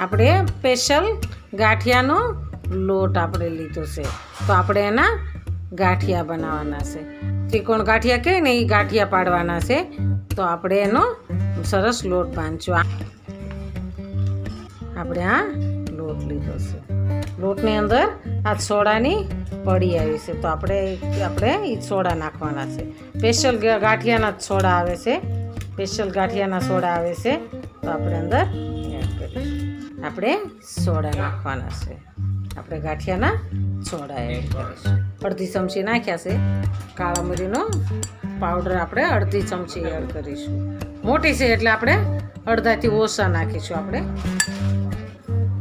આપણે સ્પેશિયલ ગાંઠિયાનો લોટ આપણે લીધો છે. તો આપણે એના ગાંઠિયા બનાવવાના છે. ત્રિકોણ ગાંઠિયા કહે ને એ ગાંઠિયા પાડવાના છે. તો આપણે એનો સરસ લોટ બાંધશું આપણે આ લોટ લીધો છે. લોટની અંદર આ સોડાની પડી આવી છે. તો આપણે આપણે એ સોડા નાખવાના છે. સ્પેશિયલ ગાંઠિયાના જ સોડા આવે છે. સ્પેશિયલ ગાંઠિયાના સોડા આવે છે. તો આપણે અંદર આપણે સોડા નાખવાના છે. આપણે ગાંઠિયાના સોડા એડ કરીશું. અડધી ચમચી નાખ્યા છે. કાળા મરીનો પાવડર આપણે અડધી ચમચી એડ કરીશું. મોટી છે એટલે આપણે અડધાથી ઓછા નાખીશું આપણે.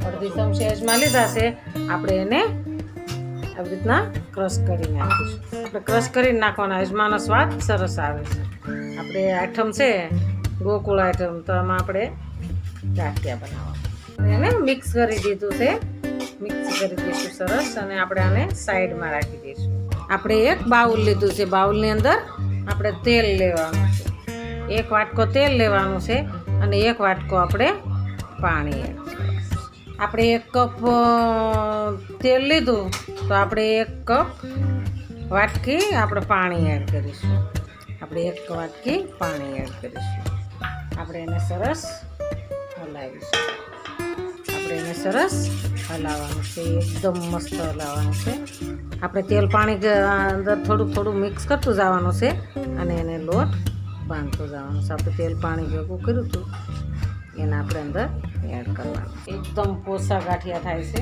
અડધી ચમચી અજમા લીધા છે. આપણે એને આવી રીતના ક્રશ કરી નાખીશું. આપણે ક્રશ કરીને નાખવાના. અજમાનો સ્વાદ સરસ આવે છે. આપણે આઈટમ છે, ગોકુળ આઈટમ. તો આમાં આપણે ગાંઠિયા બનાવવા એને મિક્સ કરી દીધું છે. મિક્સ કરી દઈશું સરસ અને આપણે આને સાઈડમાં રાખી દઈશું. આપણે એક બાઉલ લીધું છે. બાઉલની અંદર આપણે તેલ લેવાનું છે. એક વાટકો તેલ લેવાનું છે અને એક વાટકો આપણે પાણી. આપણે એક કપ તેલ લીધું તો આપણે એક કપ વાટકી આપણે પાણી એડ કરીશું. આપણે એક વાટકી પાણી એડ કરીશું. આપણે એને સરસ હલાવીશું. સરસ હલાવવાનું છે, એકદમ મસ્ત હલાવવાનું છે. આપણે તેલ પાણી અંદર થોડું થોડું મિક્સ કરતું જવાનું છે અને એને લોટ બાંધતું જવાનું છે. આપણે તેલ પાણી ભેગું કર્યું હતું, એને આપણે અંદર એડ કરવાનું. એકદમ પોસા ગાંઠિયા થાય છે.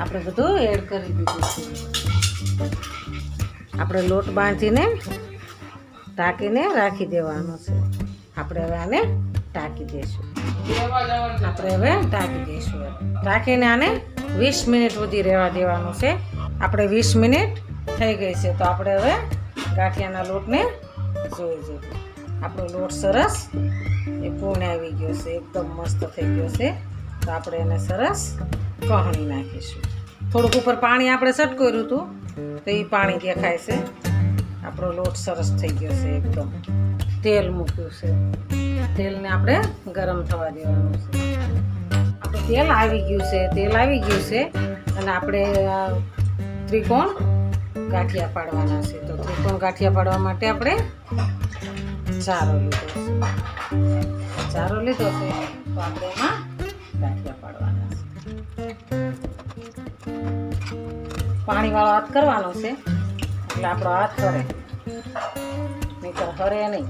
આપણે બધું એડ કરી દીધું છે. આપણે લોટ બાંધીને ટાંકીને રાખી દેવાનો છે. આપણે હવે આને ટાંકી દઈશું આપણે હવે ટાંકી દઈશું ટાંકીને આને વીસ મિનિટ સુધી રહેવા દેવાનું છે. આપણે વીસ મિનિટ થઈ ગઈ છે. તો આપણે હવે ગાંઠિયાના લોટને જોઈ જઈએ આપણો લોટ સરસ એ પૂર્ણ આવી ગયો છે. એકદમ મસ્ત થઈ ગયો છે. તો આપણે એને સરસ કહણી નાખીશું. થોડુંક ઉપર પાણી આપણે સટકોર્યું હતું. તો એ પાણી દેખાય છે. આપણો લોટ સરસ થઈ ગયો છે એકદમ. તેલ મૂક્યું છે. તેલને આપણે ગરમ થવા દેવાનું છે. તેલ આવી ગયું છે, તેલ આવી ગયું છે. અને આપણે ત્રિકોણ ગાંઠિયા પાડવાના છે. તો ત્રિકોણ ગાંઠિયા પાડવા માટે આપણે ચારો લીધો છે. ચારો લીધો છે ગાંઠિયા પાડવાના છે. પાણીવાળો હાથ કરવાનો છે. એટલે આપણો હાથ હરે. નહીતર હરે નહીં.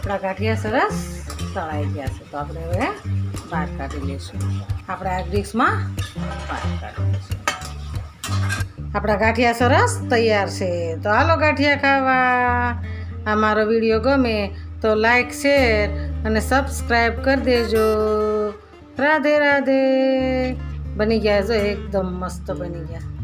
આપણા ગાંઠિયા સરસ તળાઈ ગયા છે. તો આપણે હવે બહાર કાઢી લઈશું. આપણે આ ડિશમાં બહાર કાઢી લઈશું. આપણા ગાંઠિયા સરસ તૈયાર છે. તો હાલો ગાંઠિયા ખાવા. આ મારો વીડિયો ગમે તો લાઈક, શેર અને સબસ્ક્રાઈબ કરી દેજો. રાધે રાધે. બની ગયા જો, એકદમ મસ્ત બની ગયા.